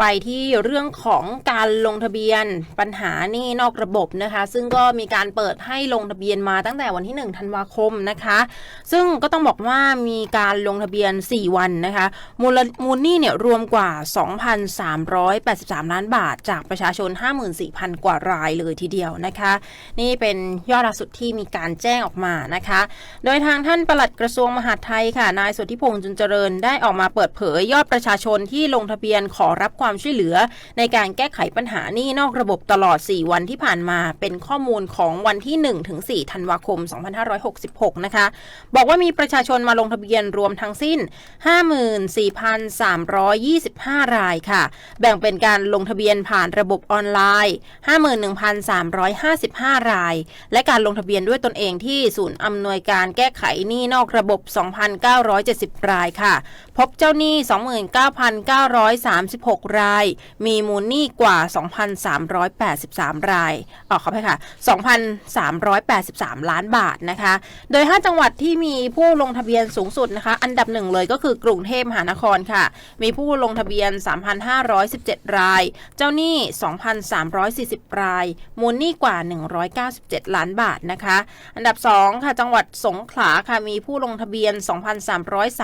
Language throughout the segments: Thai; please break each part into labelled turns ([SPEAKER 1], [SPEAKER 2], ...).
[SPEAKER 1] ไปที่เรื่องของการลงทะเบียนปัญหานี่นอกระบบนะคะ ซึ่งก็มีการเปิดให้ลงทะเบียนมาตั้งแต่วันที่ 1 ธันวาคมนะคะ ซึ่งก็ต้องบอกว่ามีการลงทะเบียน 4 วันนะคะ มูลมูลนี้เนี่ยรวมกว่า 2,383 ล้านบาท จากประชาชน 54,000 กว่ารายเลยทีเดียวนะคะ นี่เป็นยอดล่าสุดที่มีการแจ้งออกมานะคะ โดยทางท่านปลัดกระทรวงมหาดไทยค่ะนายสุทธิพงษ์จุนเจริญได้ออกมาเปิดเผยยอดประชาชนที่ลงทะเบียนขอรับความความช่วยเหลือ ในการแก้ไขปัญหานี้นอกระบบตลอด 4 วันที่ผ่านมา เป็นข้อมูลของวันที่1ถึง4ธันวาคม 2566 นะคะ บอกว่ามีประชาชนมาลงทะเบียนรวมทั้งสิ้น 54,325 รายค่ะ แบ่งเป็นการลงทะเบียนผ่านระบบออนไลน์ 51,355 ราย และการลงทะเบียนด้วยตนเองที่ศูนย์อำนวยการแก้ไขหนี้นอกระบบ 2,970 รายค่ะ พบเจ้าหนี้ 29,936 รายมีมูลหนี้กว่า 2,383 รายอ๋อขออภัยค่ะ 2,383 ล้านบาทนะคะ โดย 5 จังหวัดที่มีผู้ลงทะเบียนสูงสุดนะคะ อันดับหนึ่งเลยก็คือกรุงเทพมหานครค่ะ มีผู้ลงทะเบียน 3,517 ราย เจ้าหนี้ 2,340 ราย มูลหนี้กว่า 197 ล้านบาทนะคะ อันดับ 2 ค่ะจังหวัดสงขลาค่ะมีผู้ลงทะเบียน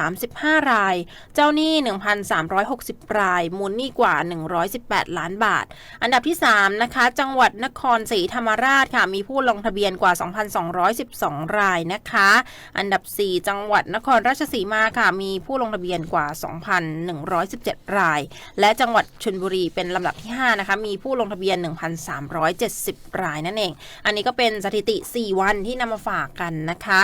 [SPEAKER 1] 2,335 ราย เจ้าหนี้ 1,360 ราย มูลหนี้กว่า 118 ล้านบาท อันดับที่ 3 นะคะ จังหวัดนครศรีธรรมราชค่ะ มีผู้ลงทะเบียนกว่า 2,212 รายนะคะ อันดับ 4 จังหวัดนครราชสีมาค่ะ มีผู้ลงทะเบียนกว่า 2,117 ราย และจังหวัดชลบุรีเป็นลำดับที่ 5 นะคะ มีผู้ลงทะเบียน 1,370 รายนั่นเอง อันนี้ก็เป็นสถิติ 4 วันที่นำมาฝากกันนะคะ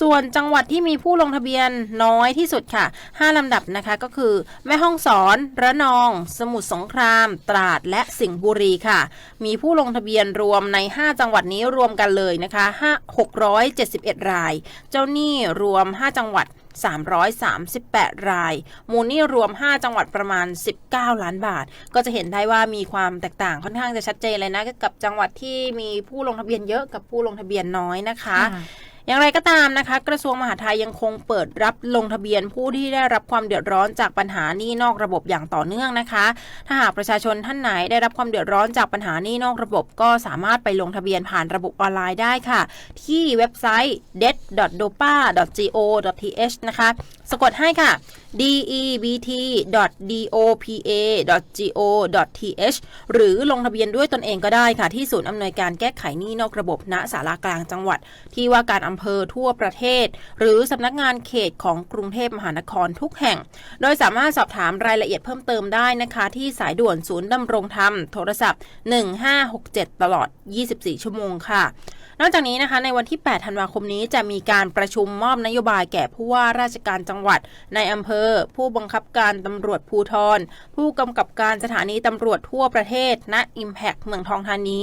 [SPEAKER 1] ส่วนจังหวัดที่มีผู้ลงทะเบียนน้อยที่สุดค่ะ 5ลำดับนะคะก็คือ แม่ฮ่องสอน ระนองสมุทรสงคราม ตราดและสิงห์บุรีค่ะ มีผู้ลงทะเบียนรวมใน 5 จังหวัดนี้รวมกันเลยนะคะ5 671 ราย เจ้าหนี้รวม 5 จังหวัด338 ราย มูลนี้รวม 5 จังหวัดประมาณ 19 ล้านบาท ก็จะเห็นได้ว่ามีความแตกต่างค่อนข้างจะชัดเจนเลยนะกับจังหวัดที่มีผู้ลงทะเบียนเยอะกับผู้ลงทะเบียนน้อยนะคะ อย่างไรก็ตามนะคะ กระทรวงมหาดไทยยังคงเปิดรับลงทะเบียนผู้ที่ได้รับความเดือดร้อนจากปัญหานี่นอกระบบอย่างต่อเนื่องนะคะ ถ้าหากประชาชนท่านไหนได้รับความเดือดร้อนจากปัญหานี่นอกระบบก็สามารถไปลงทะเบียนผ่านระบบออนไลน์ได้ค่ะ ที่เว็บไซต์ d e d d o p a g o t h นะคะ สะกดให้ค่ะ debt.dopa.go.th หรือลงทะเบียนด้วยตนเองก็ได้ค่ะ ที่ศูนย์อำนวยการแก้ไขหนี้นอกระบบณศาลากลางจังหวัด ที่ว่าการอำเภอทั่วประเทศ หรือสำนักงานเขตของกรุงเทพมหานครทุกแห่ง โดยสามารถสอบถามรายละเอียดเพิ่มเติมได้นะคะ ที่สายด่วนศูนย์ดำรงธรรมโทรศัพท์ 1567 ตลอด 24 ชั่วโมงค่ะ นอกจากนี้นะคะในวันที่ 8 ธันวาคมนี้จะมีการประชุมมอบนโยบายแก่ผู้ว่าราชการจังหวัด ในอำเภอ ผู้บังคับการตำรวจภูทร ผู้กำกับการสถานีตำรวจทั่วประเทศ ณ Impact เมืองทองธานี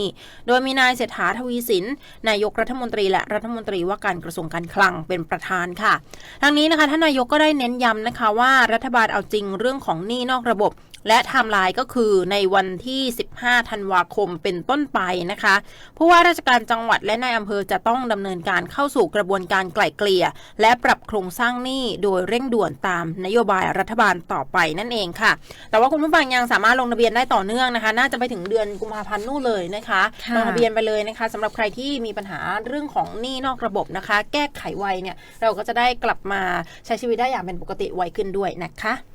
[SPEAKER 1] โดยมีนายเศรษฐาทวีสิน นายกรัฐมนตรีและรัฐมนตรีว่าการกระทรวงการคลังเป็นประธานค่ะทั้งนี้นะคะท่านนายกก็ได้เน้นย้ำนะคะว่ารัฐบาลเอาจริงเรื่องของหนี้นอกระบบและไทม์ไลน์ก็คือในวันที่ 15 ธันวาคมเป็นต้นไปนะคะผู้ว่าราชการจังหวัดและนายอำเภอจะต้องดำเนินการเข้าสู่กระบวนการไกล่เกลี่ย และปรับโครงสร้างหนี้โดยเร่งด่วนตามนโยบายรัฐบาลต่อไปนั่นเองค่ะ แต่ว่าคุณผู้ฟังยังสามารถลงทะเบียนได้ต่อเนื่องนะคะ น่าจะไปถึงเดือนกุมภาพันธ์นู่นเลยนะ
[SPEAKER 2] คะ
[SPEAKER 1] ลงทะเบียนไปเลยนะคะสำหรับใครที่มีปัญหาเรื่องของหนี้นอกระบบนะคะ แก้ไขไวเนี่ยเราก็จะได้กลับมาใช้ชีวิตได้อย่างเป็นปกติไวขึ้นด้วยนะคะ